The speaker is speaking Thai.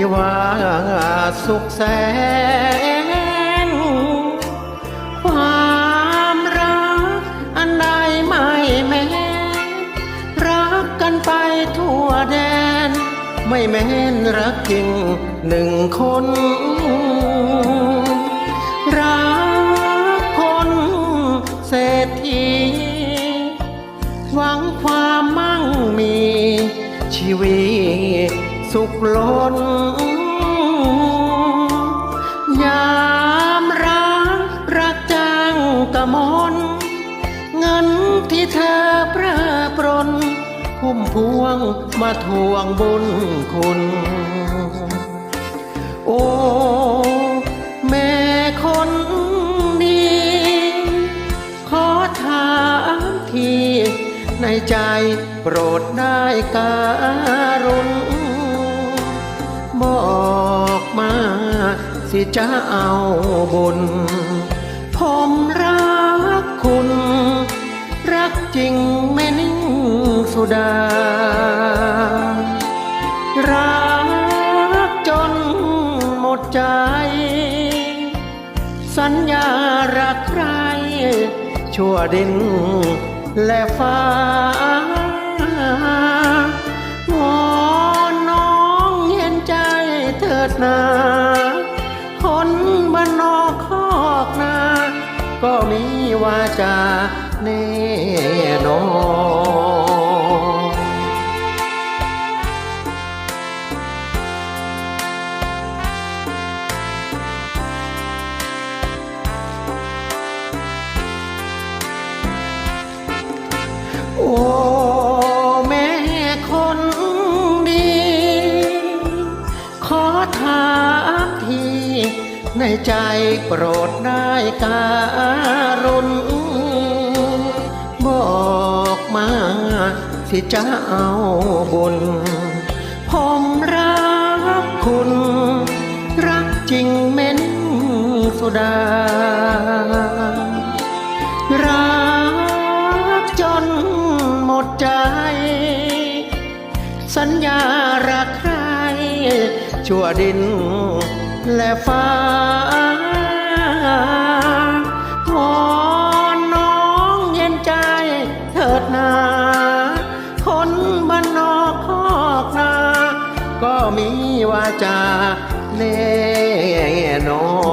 ีว่าสุขแสนความรักอันใดไม่แม้รักกันไปทั่วแดน ไม่แม้นรักจริงหนึ่งคน สุขล้นยามรักรักจังกะมนเงินที่เธอปรอปรนพุ่มพวงมาทวงบุญคุณ โอ้แม่คนดีขอถามทีในใจโปรดได้กา สิจะเอาบุญ ผมรักคุณ รักจริงแม่นิ่งสุดา รักจนหมดใจ สัญญารักใครชั่วดินและฟ้า คนบ้านนอกคอกนา ก็มีวาจาแน่นอนโอ้ ในใจโปรดได้การุณบอกมาสิจะเอาบุญ ผมรักคุณ รักจริงเม้นสุดา รักจนหมดใจ สัญญารักใครชั่วดิน และฟ้าวอนน้องเย็นใจเถิดนาคนบ้านนอกคอกนา ก็มีวาจาแน่นอน